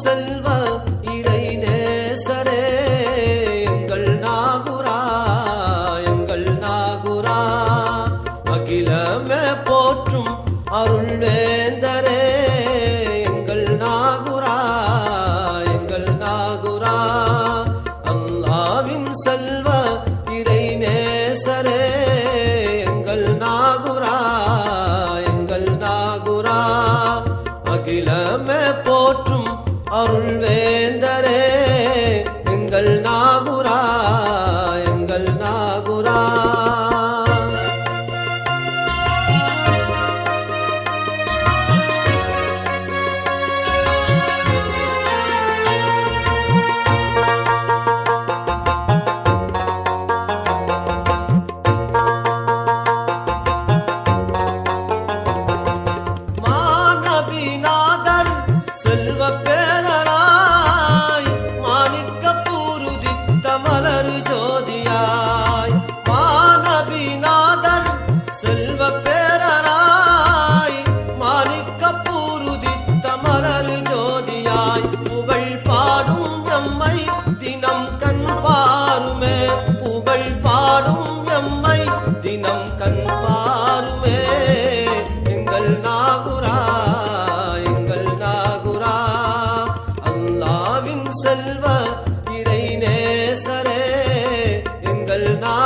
செல்வா இறை நேசரே எங்கள் நாகுரா எங்கள் நாகுரா. அகிலமே போற்றும் அருள் வேந்தரே எங்கள் நாகுரா எங்கள் நாகுரா. அல்லாவின் செல்வ இறை நேசரே எங்கள் நாகுரா எங்கள் நாகுரா. அகிலமே போற்றும் அருள்வேந்தரே எங்கள் நாகுரா எங்கள் நாகுரா.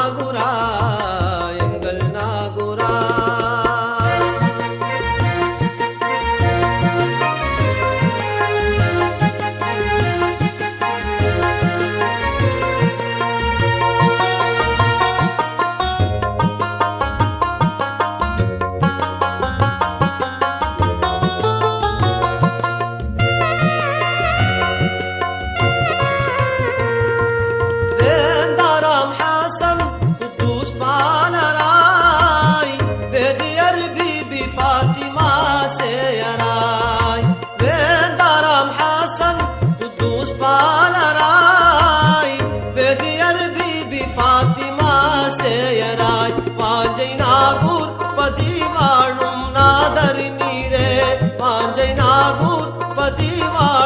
எங்கள் ஃபாத்திமா சேயராய். நாகூர் பதி வாழும் நாதரி நீரே. வாஞ்சை நாகூர் பதி வாழும்